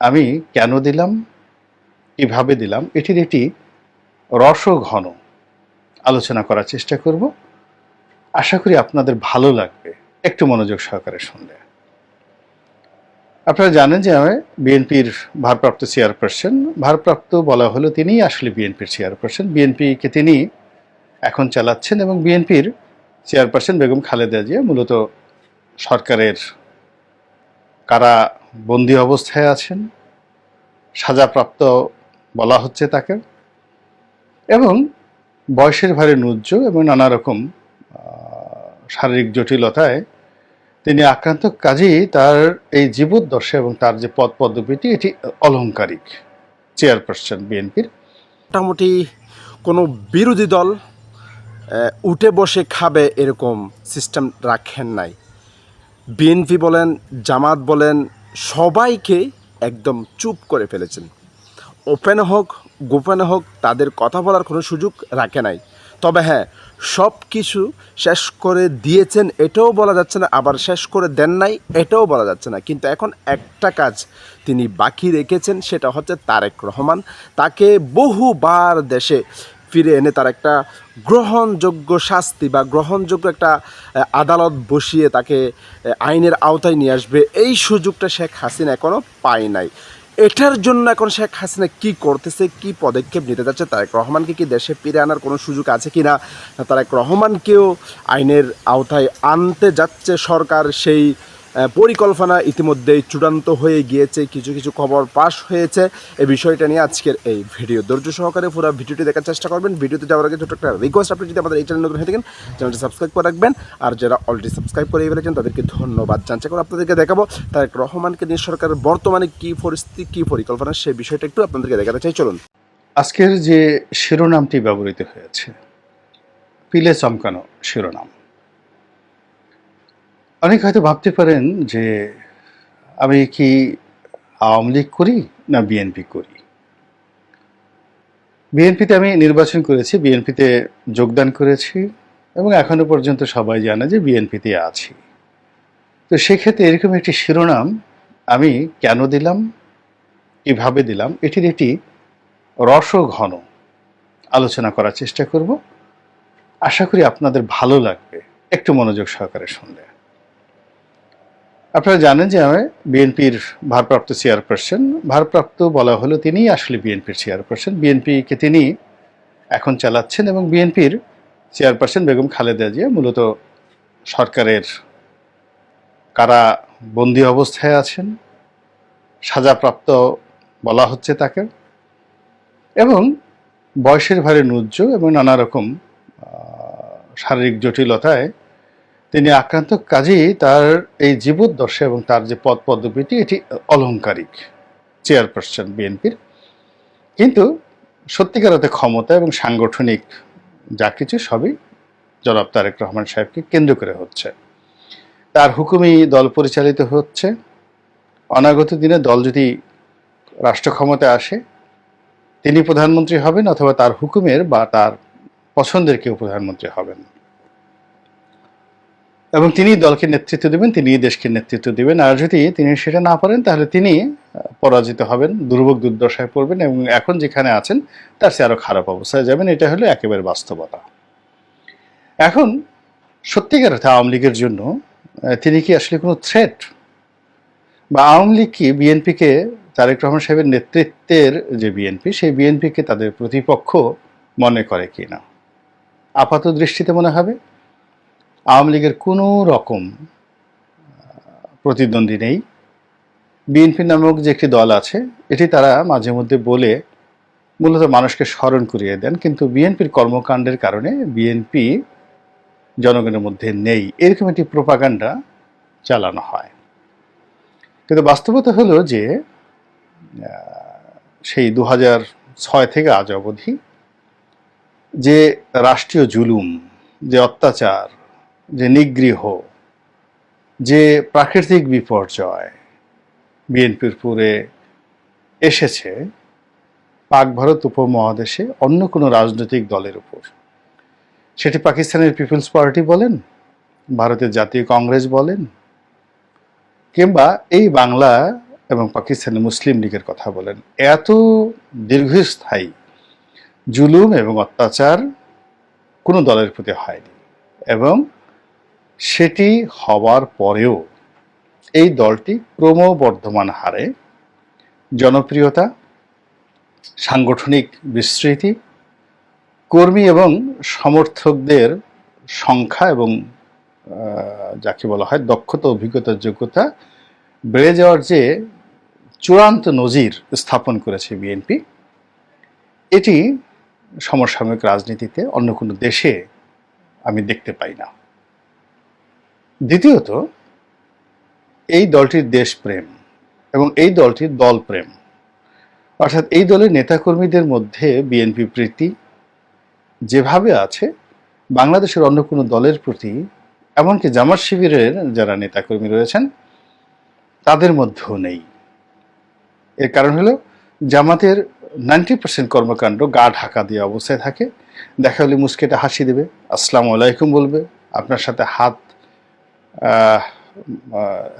আমি কেন দিলাম? কীভাবে দিলাম? এটির একটি রসঘন আলোচনা করার চেষ্টা করব। আশা করি আপনাদের ভালো লাগবে। একটু মনোযোগ সহকারে শুনলে। আপনারা জানেন যে আমি বিএনপির ভারপ্রাপ্ত চেয়ারপারসন। ভারপ্রাপ্ত বলা হলো তিনিই আসলে বিএনপির চেয়ারপারসন। বিএনপিকে তিনি এখন চালাচ্ছেন এবং বিএনপির চেয়ারপারসন বেগম খালেদা জিয়া মূলত সরকারের কারা বন্দি অবস্থায় আছেন। সাজাপ্রাপ্ত বলা হচ্ছে তাকে। এবং বয়সের ভারে নুজ্জ এবং নানা রকম শারীরিক জটিলতায় তিনি আক্রান্ত। কাজেই তার এই জীবদ্দশা এবং তার যে পদ পদবীটি, এটি অলংকারিক চেয়ারপারসন বিএনপির। মোটামুটি কোনো বিরোধী দল উঠে বসে খাবে এরকম সিস্টেম রাখেন নাই। বিএনপি বলেন, জামাত বলেন সবাইকে একদম চুপ করে ফেলেছেন। ওপেন হোক, গোপেন হোক, তাদের কথা বলার কোনো সুযোগ রাখে নাই। তবে হ্যাঁ সব কিছু শেষ করে দিয়েছেন এটাও বলা যাচ্ছে না, আবার শেষ করে দেন নাই এটাও বলা যাচ্ছে না। কিন্তু এখন একটা কাজ তিনি বাকি রেখেছেন, সেটা হচ্ছে তারেক রহমান। তাকে বহুবার দেশে ফিরে এনে তার একটা গ্রহণযোগ্য শাস্তি বা গ্রহণযোগ্য একটা আদালত বসিয়ে তাকে আইনের আওতায় নিয়ে আসবে, এই সুযোগটা শেখ হাসিনা এখনও পায় নাই। এটার জন্য এখন শেখ হাসিনা কি করতেছে, কি পদক্ষেপ নিতে যাচ্ছে, তারেক রহমানকে কি দেশে ফিরে আনার কোনো সুযোগ আছে কি না তারেক রহমানকেও আইনের আওতায় আনতে যাচ্ছে সরকার সেই পরিকল্পনা ইতিমধ্যেই চূড়ান্ত হয়ে গিয়েছে। কিছু কিছু খবর পাশ হয়েছে। এই বিষয়টা নিয়ে আজকের এই ভিডিও। ধৈর্য সহকারে পুরো ভিডিওটি দেখার চেষ্টা করবেন। ভিডিওতে যাওয়ার আগে ছোট একটা রিকোয়েস্ট আপনি যদি আমাদের এই চ্যানেল নতুন হয়ে থাকেন চ্যানেলটি সাবস্ক্রাইব করে রাখবেন। আর যারা অলরেডি সাবস্ক্রাইব করে ফেলেছেন, তাদেরকে ধন্যবাদ। জানছে করে আপনাদেরকে দেখাবো, তারেক রহমানকে নিয়ে সরকারের বর্তমানে কী পরিস্থিতি, কী পরিকল্পনা সেই বিষয়টা একটু আপনাদেরকে দেখাতে চাই। চলুন। আজকের যে শিরোনামটি ব্যবহৃত হয়েছে, পিলে চমকানো শিরোনাম। অনেক হয়তো ভাবতে পারেন যে আমি কি আওয়ামী লীগ করি না বিএনপি করি? বিএনপিতে আমি নির্বাচন করেছি, বিএনপিতে যোগদান করেছি এবং এখনও পর্যন্ত সবাই জানে যে বিএনপিতে আছি। তো সেক্ষেত্রে এরকম একটি শিরোনাম আমি কেন দিলাম, কীভাবে দিলাম, এটির একটি রসঘন আলোচনা করার চেষ্টা করব। আশা করি আপনাদের ভালো লাগবে। একটু মনোযোগ সহকারে শুনলে। আপনারা জানেন যে আমি বিএনপির ভারপ্রাপ্ত চেয়ারপারসন। ভারপ্রাপ্ত বলা হলো তিনিই আসলে বিএনপির চেয়ারপারসন। বিএনপিকে তিনি এখন চালাচ্ছেন এবং বিএনপির চেয়ারপারসন বেগম খালেদা জিয়া মূলত সরকারের কারা বন্দি অবস্থায় আছেন, সাজাপ্রাপ্ত বলা হচ্ছে তাকে এবং বয়সের ভারে নুজ্জ এবং নানা রকম শারীরিক জটিলতায় তিনি আক্রান্ত, কাজেই তার এই জীবদ্দশা এবং তার যে পদ পদবীটি, এটি অলংকারিক চেয়ারপারসন বিএনপির। কিন্তু সত্যিকার ক্ষমতা এবং সাংগঠনিক যা কিছু সবই জনাব তারেক রহমান সাহেবকে কেন্দ্র করে হচ্ছে। তার হুকুমই দল পরিচালিত হচ্ছে। অনাগত দিনে দল যদি রাষ্ট্র ক্ষমতায় আসে, তিনি প্রধানমন্ত্রী হবেন অথবা তার হুকুমের বা তার পছন্দের কেউ প্রধানমন্ত্রী হবেন। এবং তিনি দলকে নেতৃত্ব দেবেন, তিনি দেশকে নেতৃত্ব দেবেন। আর যদি তিনি সেটা না পারেন, তাহলে তিনি পরাজিত হবেন, দুর্ভোগ দুর্দশায় পড়বেন এবং এখন যেখানে আছেন, তার সে আরও খারাপ অবস্থায় যাবেন। এটা হলো একেবারে বাস্তবতা। এখন, সত্যিকার অর্থে আওয়ামী লীগের জন্য তিনি কি আসলে কোনো থ্রেট বা আওয়ামী লীগ কি বিএনপিকে, তারেক রহমান সাহেবের নেতৃত্বের যে বিএনপি, সেই বিএনপিকে তাদের প্রতিপক্ষ মনে করে কি না আপাত দৃষ্টিতে মনে হবে। আওয়ামী লীগের কোনো রকম প্রতিদ্বন্দ্বী নেই। বিএনপি নামক যে একটি দল আছে, এটি তারা মাঝে মধ্যে বলে মূলত মানুষকে স্মরণ করিয়ে দেন, কিন্তু বিএনপির কর্মকাণ্ডের কারণে বিএনপি জনগণের মধ্যে নেই। এরকম একটি প্রোপাগান্ডা চালানো হয়। কিন্তু বাস্তবতা হলো যে সেই দু ছয় থেকে আজ অবধি যে রাষ্ট্রীয় জুলুম, যে অত্যাচার যে নিগৃহ, যে প্রাকৃতিক বিপর্যয় বিএনপির পুরে এসেছে পাক ভারত উপমহাদেশে অন্য কোনো রাজনৈতিক দলের উপর। সেটি পাকিস্তানের পিপলস পার্টি বলেন, ভারতের জাতীয় কংগ্রেস বলেন, কিংবা এই বাংলা এবং পাকিস্তানি মুসলিম লীগের কথা বলেন। এত দীর্ঘস্থায়ী জুলুম এবং অত্যাচার কোনো দলের প্রতি হয়নি এবং সেটি হওয়ার পরেও এই দলটি ক্রমবর্ধমান হারে জনপ্রিয়তা, সাংগঠনিক বিস্তৃতি, কর্মী এবং সমর্থকদের সংখ্যা এবং যাকে বলা হয় দক্ষতা অভিজ্ঞতার যোগ্যতা বেড়ে যাওয়ার যে চূড়ান্ত নজির স্থাপন করেছে বিএনপি, এটি সমসাময়িক রাজনীতিতে অন্য কোনো দেশে আমি দেখতে পাই না। দ্বিতীয়ত, এই দলটির দেশপ্রেম এবং এই দলটির দলপ্রেম অর্থাৎ এই দলের নেতাকর্মীদের মধ্যে বিএনপি প্রীতি যেভাবে আছে, বাংলাদেশের অন্য কোনো দলের প্রতি, এমনকি জামাত শিবিরের যারা নেতাকর্মী রয়েছেন, তাদের মধ্যেও নেই। এর কারণ হলো, জামাতের নাইনটি পার্সেন্ট কর্মকাণ্ড গা ঢাকা দিয়ে অবস্থায় থাকে। দেখা হলে মুস্কেটা হাসি দেবে, আসসালামু আলাইকুম বলবে, আপনার সাথে হাত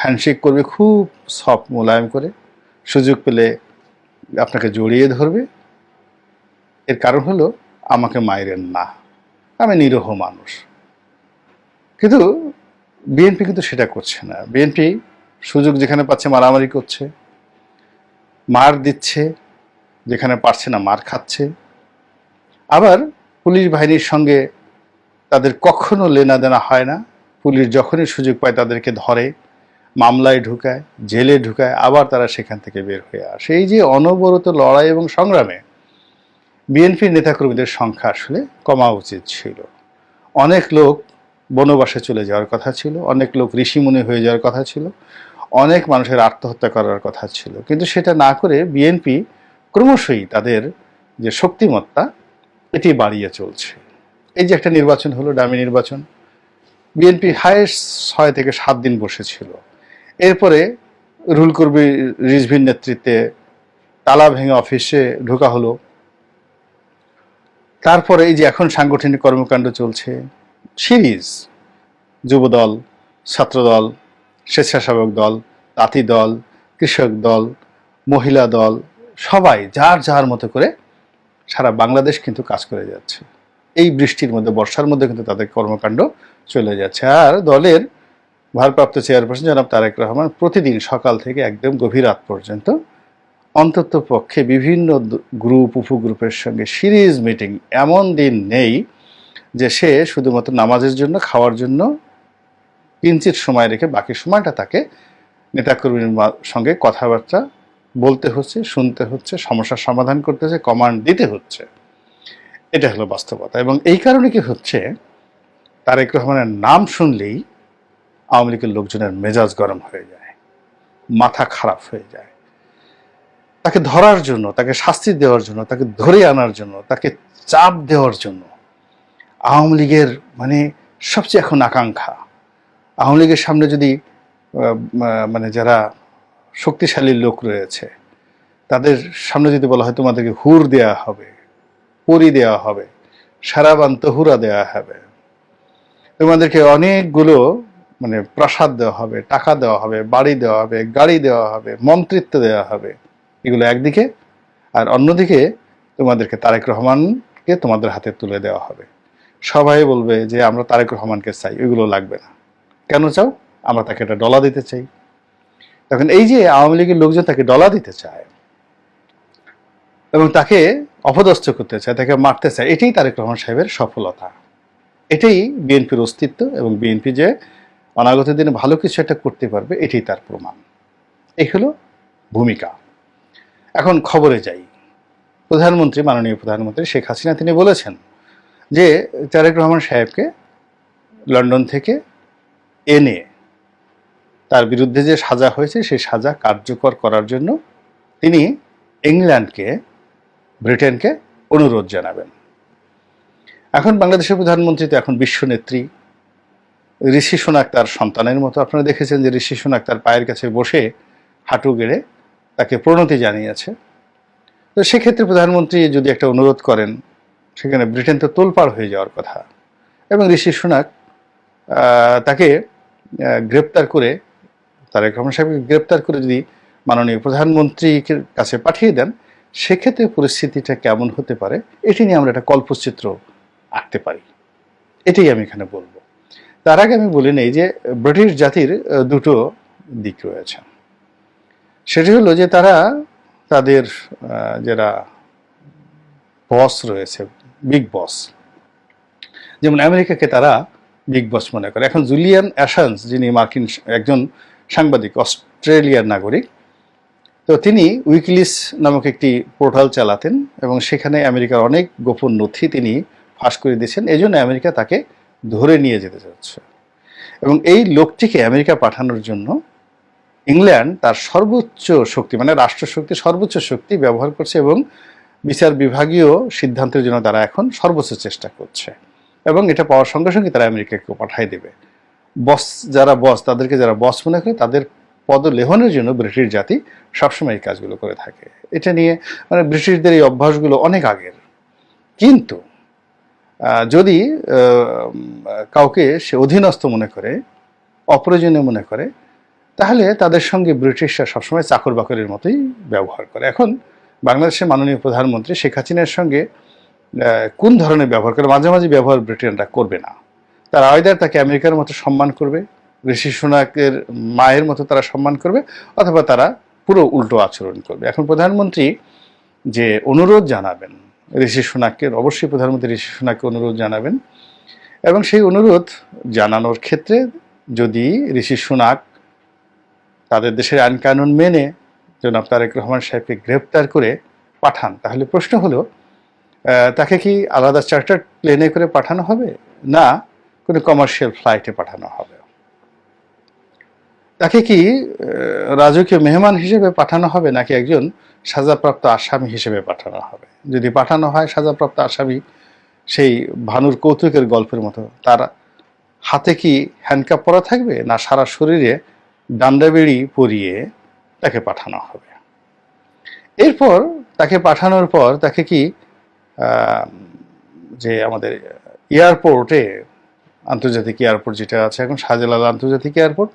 হ্যান্ডশেক করবে, খুব সফট মোলায়েম করে। সুযোগ পেলে আপনাকে জড়িয়ে ধরবে। এর কারণ হলো, আমাকে মায়েরেন না। আমি নিরহ মানুষ। কিন্তু বিএনপি কিন্তু সেটা করছে না। বিএনপি সুযোগ যেখানে পাচ্ছে মারামারি করছে। মার দিচ্ছে, যেখানে পারছে না মার খাচ্ছে। আবার পুলিশ বাহিনীর সঙ্গে তাদের কখনো লেনা দেনা হয় না। পুলিশ যখনই সুযোগ পায় তাদেরকে ধরে, মামলায় ঢুকায়, জেলে ঢুকায়, আবার তারা সেখান থেকে বের হয়ে আসে। এই যে অনবরত লড়াই এবং সংগ্রামে বিএনপির নেতাকর্মীদের সংখ্যা আসলে কমা উচিত ছিল। অনেক লোক বনবাসে চলে যাওয়ার কথা ছিল, অনেক লোক ঋষিমুনি হয়ে যাওয়ার কথা ছিল, অনেক মানুষের আত্মহত্যা করার কথা ছিল। কিন্তু সেটা না করে বিএনপি ক্রমশই তাদের যে শক্তিমত্তা, এটি বাড়িয়ে চলছে। এই যে একটা নির্বাচন হলো, ডামি নির্বাচন। বিএনপি হায়েস্ট ছয় থেকে সাত দিন বসেছিল। এরপরে রুল কর্মী রিজভির নেতৃত্বে তালা ভেঙে অফিসে ঢোকা হলো। তারপরে এই যে এখন সাংগঠনিক কর্মকাণ্ড চলছে, সিরিজ, যুবদল, ছাত্রদল, স্বেচ্ছাসেবক দল, তাঁতি দল, কৃষক দল, মহিলা দল, সবাই যার যার মতো করে সারা বাংলাদেশ কিন্তু কাজ করে যাচ্ছে। এই বৃষ্টির মধ্যে, বর্ষার মধ্যে কিন্তু তাদের কর্মকাণ্ড চলে যাচ্ছে। আর দলের ভারপ্রাপ্ত চেয়ারপারসন জনাব তারেক রহমান প্রতিদিন সকাল থেকে একদম গভীর রাত পর্যন্ত অন্তত পক্ষে বিভিন্ন গ্রুপ, উপগ্রুপের সঙ্গে সিরিজ মিটিং এমন দিন নেই যে সে শুধুমাত্র নামাজের জন্য, খাওয়ার জন্য কিঞ্চিত সময় রেখে বাকি সময়টা তাকে নেতাকর্মীর সঙ্গে কথাবার্তা বলতে হচ্ছে, শুনতে হচ্ছে, সমস্যার সমাধান করতে হচ্ছে, কমান্ড দিতে হচ্ছে। এটা হলো বাস্তবতা। এবং এই কারণে কি হচ্ছে, তারেক রহমানের নাম শুনলেই আওয়ামী লীগের লোকজনের মেজাজ গরম হয়ে যায়, মাথা খারাপ হয়ে যায়। তাকে ধরার জন্য, তাকে শাস্তি দেওয়ার জন্য, তাকে ধরে আনার জন্য, তাকে চাপ দেওয়ার জন্য আওয়ামী লীগের মানে সবচেয়ে এখন আকাঙ্ক্ষা। আওয়ামী লীগের সামনে যদি মানে যারা শক্তিশালী লোক রয়েছে, তাদের সামনে যদি বলা হয় তোমাদেরকে হুর দেওয়া হবে পরি দেওয়া হবে, সারাবান তহুরা দেওয়া হবে। তোমাদেরকে অনেকগুলো মানে প্রাসাদ দেওয়া হবে, টাকা দেওয়া হবে, বাড়ি দেওয়া হবে, গাড়ি দেওয়া হবে, মন্ত্রিত্ব দেওয়া হবে। এগুলো একদিকে, আর অন্যদিকে তোমাদেরকে তারেক রহমানকে তোমাদের হাতে তুলে দেওয়া হবে। সবাই বলবে যে, আমরা তারেক রহমানকে চাই। ওইগুলো লাগবে না। কেন চাও? আমরা তাকে একটা ডলা দিতে চাই। তখন এই যে আওয়ামী লীগের লোকজন তাকে ডলা দিতে চায় এবং তাকে অপদস্থ করতে চায়, তাকে মারতে চায়, এটাই তারেক রহমান সাহেবের সফলতা। এটাই বিএনপির অস্তিত্ব এবং বিএনপি যে অনাগত দিনে ভালো কিছু একটা করতে পারবে, এটাই তার প্রমাণ। এই হলো ভূমিকা। এখন খবরে যাই। প্রধানমন্ত্রী, মাননীয় প্রধানমন্ত্রী শেখ হাসিনা, তিনি বলেছেন যে তারেক রহমান সাহেবকে লন্ডন থেকে এনে তার বিরুদ্ধে যে সাজা হয়েছে সেই সাজা কার্যকর করার জন্য তিনি ইংল্যান্ডকে ব্রিটেনকে অনুরোধ জানাবেন। এখন বাংলাদেশের প্রধানমন্ত্রী তো এখন বিশ্বনেত্রী ঋষি সোনাক তার সন্তানের মতো। আপনারা দেখেছেন যে ঋষি সোনাক তার পায়ের কাছে বসে হাঁটু গেড়ে তাকে প্রণতি জানিয়েছে। তো সেক্ষেত্রে প্রধানমন্ত্রী যদি একটা অনুরোধ করেন, সেখানে ব্রিটেন তো তোলপাড় হয়ে যাওয়ার কথা। এবং ঋষি সোনাক তাকে গ্রেপ্তার করে, তারেক রহমান সাহেবকে গ্রেপ্তার করে যদি মাননীয় প্রধানমন্ত্রীর কাছে পাঠিয়ে দেন সেক্ষেত্রে পরিস্থিতিটা কেমন হতে পারে, এটি নিয়ে আমরা একটা কল্পচিত্র আঁকতে পারি। এটাই আমি এখানে বলব। তার আগে আমি বলি নেই যে, ব্রিটিশ জাতির দুটো দিক রয়েছে। সেটি হলো যে তারা তাদের যারা বস রয়েছে, বিগ বস, যেমন আমেরিকাকে তারা বিগ বস মনে করে। এখন জুলিয়ান অ্যাশান্স, যিনি মার্কিন একজন সাংবাদিক, অস্ট্রেলিয়ার নাগরিক তো তিনি উইকলিস নামক একটি পোর্টাল চালাতেন এবং সেখানে আমেরিকার অনেক গোপন নথি তিনি ফাঁস করে দিয়েছেন। এই জন্য আমেরিকা তাকে ধরে নিয়ে যেতে চাচ্ছে। এবং এই লোকটিকে আমেরিকা পাঠানোর জন্য ইংল্যান্ড তার সর্বোচ্চ শক্তি মানে রাষ্ট্রশক্তি, সর্বোচ্চ শক্তি ব্যবহার করছে এবং বিচার বিভাগীয় সিদ্ধান্তের জন্য তারা এখন সর্বোচ্চ চেষ্টা করছে। এবং এটা পাওয়ার সঙ্গে সঙ্গে তারা আমেরিকাকে পাঠাই দেবে। বস, যারা বস, তাদেরকে যারা বস মনে করে তাদের পদলেহনের জন্য ব্রিটিশ জাতি সবসময় এই কাজগুলো করে থাকে। এটা নিয়ে মানে ব্রিটিশদের এই অভ্যাসগুলো অনেক আগের। কিন্তু যদি কাউকে সে অধীনস্থ মনে করে, অপ্রয়োজনীয় মনে করে, তাহলে তাদের সঙ্গে ব্রিটিশরা সবসময় চাকর বাকরের মতোই ব্যবহার করে। এখন বাংলাদেশের মাননীয় প্রধানমন্ত্রী শেখ হাসিনার সঙ্গে কোন ধরনের ব্যবহার করে? মাঝে মাঝে ব্যবহার ব্রিটেনরা করবে না। তারা আয়দার তাকে আমেরিকার মতো সম্মান করবে। ঋষি সোনাকের মায়ের মতো তারা সম্মান করবে অথবা তারা পুরো উল্টো আচরণ করবে। এখন প্রধানমন্ত্রী যে অনুরোধ জানাবেন, ঋষি সোনাকের, অবশ্যই প্রধানমন্ত্রী ঋষি সোনাককে অনুরোধ জানাবেন এবং সেই অনুরোধ জানানোর ক্ষেত্রে যদি ঋষি সোনাক তাদের দেশের আইন কানুন মেনে জনাব তারেক রহমান সাহেবকে গ্রেপ্তার করে পাঠান, তাহলে প্রশ্ন হলো তাকে কি আলাদা চার্টার প্লেনে করে পাঠানো হবে? না, কোনো কমার্শিয়াল ফ্লাইটে পাঠানো হবে। তাকে কি রাজকীয় মেহমান হিসেবে পাঠানো হবে নাকি একজন সাজাপ্রাপ্ত আসামি হিসেবে পাঠানো হবে? যদি পাঠানো হয় সাজাপ্রাপ্ত আসামি, সেই ভানুর কৌতুকের গল্পের মতো, তার হাতে কি হ্যান্ডকাপ পরা থাকবে না সারা শরীরে ডান্ডাবেড়ি পরিয়ে তাকে পাঠানো হবে? এরপর তাকে পাঠানোর পর তাকে কি যে আমাদের এয়ারপোর্টে, আন্তর্জাতিক এয়ারপোর্ট যেটা আছে এখন, শাহজালাল আন্তর্জাতিক এয়ারপোর্ট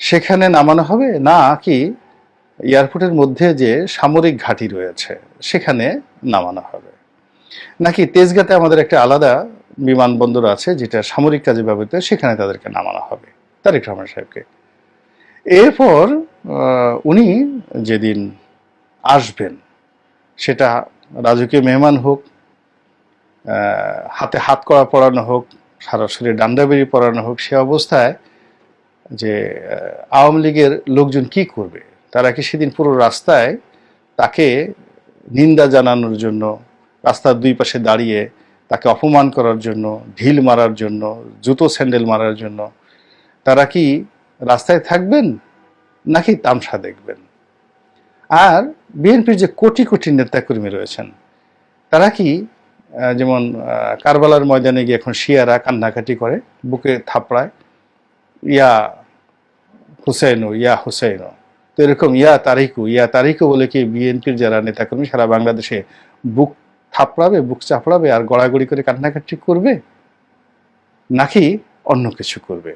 সেখানে নামানো হবে? না, কি? এয়ারপোর্টের মধ্যে যে সামরিক ঘাঁটি রয়েছে, সেখানে নামানো হবে। নাকি তেজগাতে আমাদের একটা আলাদা বিমানবন্দর আছে, যেটা সামরিক কাজে ব্যবহৃত, সেখানে তাদেরকে নামানো হবে? তারেক রহমান সাহেবকে। এরপর উনি যেদিন আসবেন, সেটা রাজকীয় মেহমান হোক হাতে হাত করা পরানো হোক, সারা শরীরে ডান্ডাবেরি পরানো হোক, সে অবস্থায় যে আওয়ামী লীগের লোকজন কি করবে? তারা কি সেদিন পুরো রাস্তায় তাকে নিন্দা জানানোর জন্য, রাস্তার দুই পাশে দাঁড়িয়ে তাকে অপমান করার জন্য, ঢিল মারার জন্য, জুতো স্যান্ডেল মারার জন্য, তারা কি রাস্তায় থাকবেন নাকি তামসা দেখবেন? আর বিএনপির যে কোটি কোটি নেতাকর্মী রয়েছেন, তারা কি যেমন কারবালার ময়দানে গিয়ে এখন শিয়ারা কান্নাকাটি করে, বুকে থাপড়ায়, ইয়া হুসেনও ইয়া হুসেনও তো এরকম ইয়া তারিকু ইয়া তারিকু বলে কি বিএনপির যারা নেতাকর্মী, সারা বাংলাদেশে বুক থাপড়াবে, বুক চাপড়াবে আর গড়াগড়ি করে কান্নাকাটি করবে? নাকি অন্য কিছু করবে?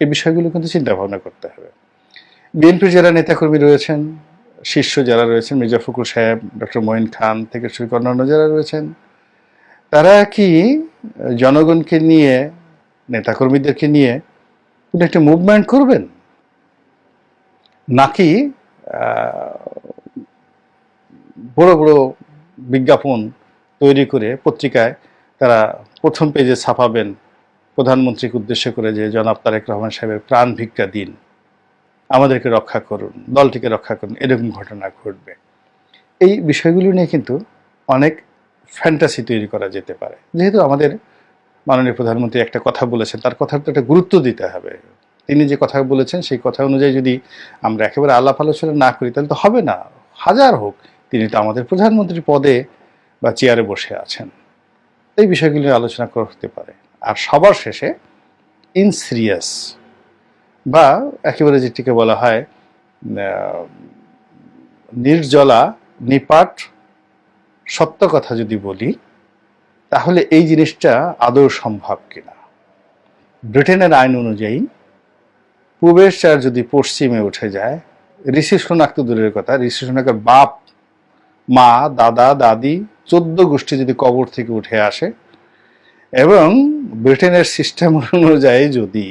এই বিষয়গুলো কিন্তু চিন্তা ভাবনা করতে হবে। বিএনপির যারা নেতাকর্মী রয়েছেন, শীর্ষ যারা রয়েছেন, মির্জা ফখরুল সাহেব, ডক্টর মঈন খান থেকে শুরু করে অন্যান্য যারা রয়েছেন, তারা কি জনগণকে নিয়ে, নেতাকর্মীদেরকে নিয়ে কোনো একটা মুভমেন্ট করবেন? নাকি বড় বড় বিজ্ঞাপন তৈরি করে পত্রিকায় তারা প্রথম পেজে ছাপাবেন প্রধানমন্ত্রীকে উদ্দেশ্য করে যে, জনাব তারেক রহমান সাহেবের প্রাণ ভিক্ষা দিন। আমাদেরকে রক্ষা করুন, দলটিকে রক্ষা করুন। এরকম ঘটনা ঘটবে। এই বিষয়গুলো নিয়ে কিন্তু অনেক ফ্যান্টাসি তৈরি করা যেতে পারে। যেহেতু আমাদের মাননীয় প্রধানমন্ত্রী একটা কথা বলেছেন, তার কথার তো একটা গুরুত্ব দিতে হবে। তিনি যে কথা বলেছেন, সেই কথা অনুযায়ী যদি আমরা একেবারে আলাপ আলোচনা না করি, তাহলে তো হবে না। হাজার হোক, তিনি তো আমাদের প্রধানমন্ত্রী পদে বা চেয়ারে বসে আছেন। এই বিষয়গুলি আলোচনা করতে পারে। আর সবার শেষে ইন সিরিয়াস বা একেবারে যেটিকে বলা হয় নির্জলা, নিপাট, সত্য কথা যদি বলি, তাহলে এই জিনিসটা আদৌ সম্ভব কিনা? ব্রিটেনের আইন অনুযায়ী পূবের চার যদি পশ্চিমে উঠে যায়, ঋষি সোনাক তো দূরের কথা, ঋষি সোনাকের বাপ, মা, দাদা, দাদি, চোদ্দ গোষ্ঠী যদি কবর থেকে উঠে আসে, এবং ব্রিটেনের সিস্টেম অনুযায়ী যদি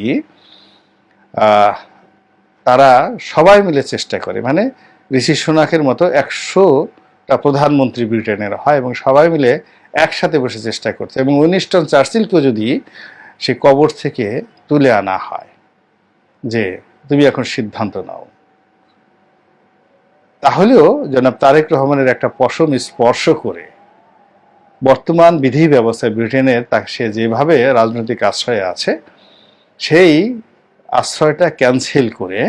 তারা সবাই মিলে চেষ্টা করে মানে ঋষি সোনাকের মতো একশোটা প্রধানমন্ত্রী ব্রিটেনের হয় এবং সবাই মিলে একসাথে বসে চেষ্টা করছে এবং উইনিস্টন চার্চিলকেও যদি সে কবর থেকে তুলে আনা হয়। যে তুমি এখন সিদ্ধান্ত নাও। তাহলেও জনাব তারেক রহমানের একটা পশম স্পর্শ করে বর্তমান বিধি ব্যবস্থায় ব্রিটেনের তা সে যেভাবে রাজনৈতিক আশ্রয়ে আছে, সেই আশ্রয়টা ক্যান্সেল করে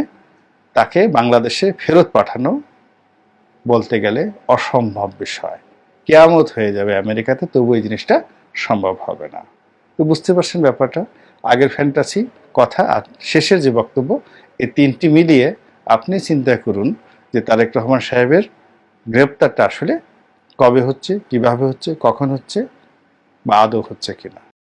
তাকে বাংলাদেশে ফেরত পাঠানো বলতে গেলে অসম্ভব বিষয়। কেয়ামত হয়ে যাবে আমেরিকাতে, তবু এই জিনিসটা সম্ভব হবে না। তো বুঝতে পারছেন ব্যাপারটা? আগের ফ্যান্টাসি কথা আর শেষের যে বক্তব্য, এই তিনটি মিলিয়ে আপনি চিন্তা করুন যে তারেক রহমান সাহেবের গ্রেপ্তারটা আসলে কবে হচ্ছে, কীভাবে হচ্ছে, কখন হচ্ছে বা আদৌ হচ্ছে কিনা।